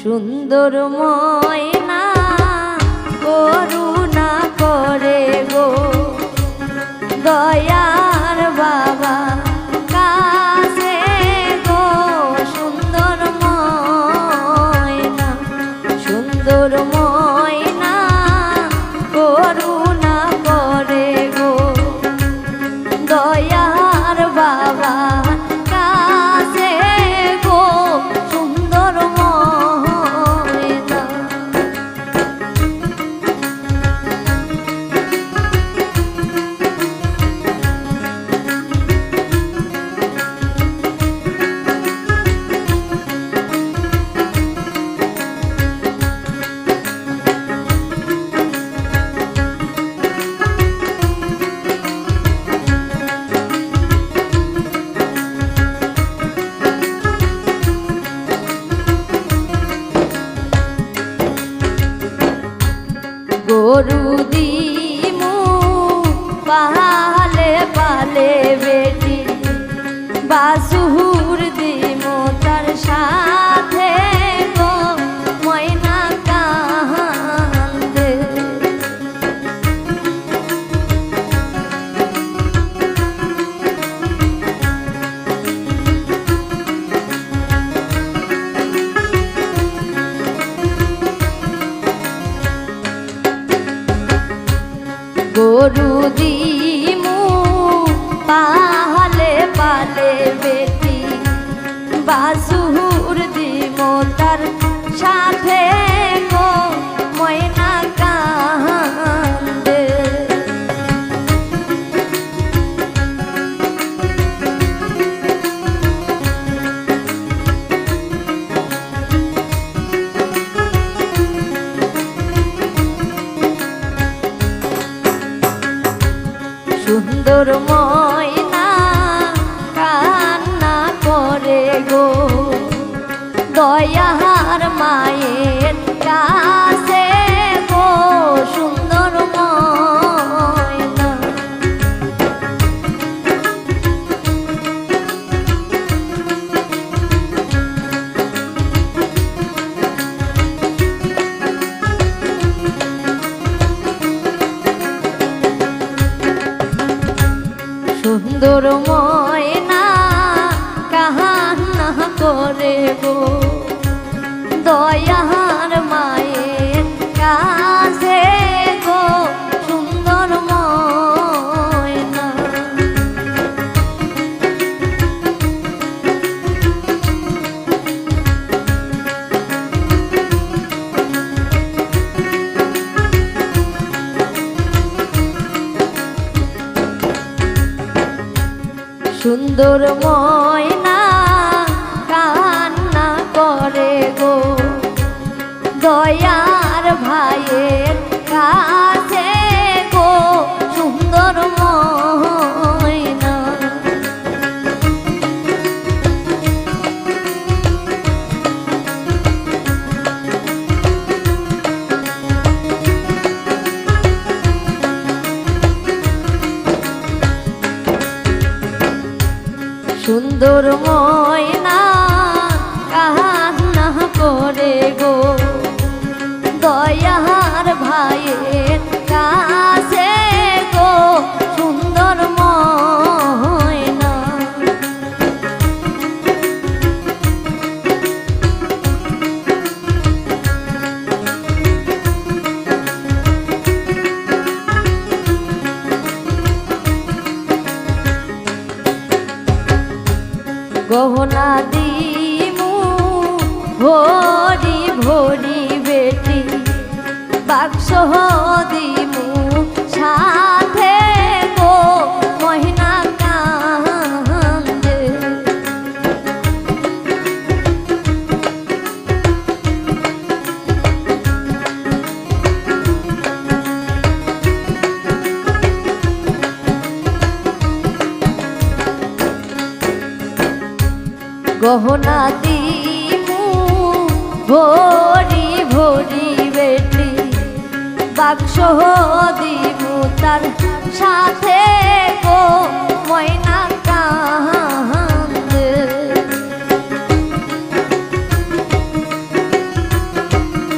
সুন্দর ময়না করুণা করে গো। দয়ার বাবা কাছে গো সুন্দর ময়না সুন্দর গরু দিমু পালে পালে বেটি বাসুর গরু দিমু সুন্দর ময়না সুন্দর ময়না কাহান্না করে গো দয়ার মায়ের সুন্দর ময়না কান্না করে গো। দয়ার ভাইয়ের সুন্দর ময়না গহনা দিমু ভরি ভরি বেটি বাক্স দিমু গহনা দিমু ভরি ভরি বেটি। বাক্স দিমু তার সাথে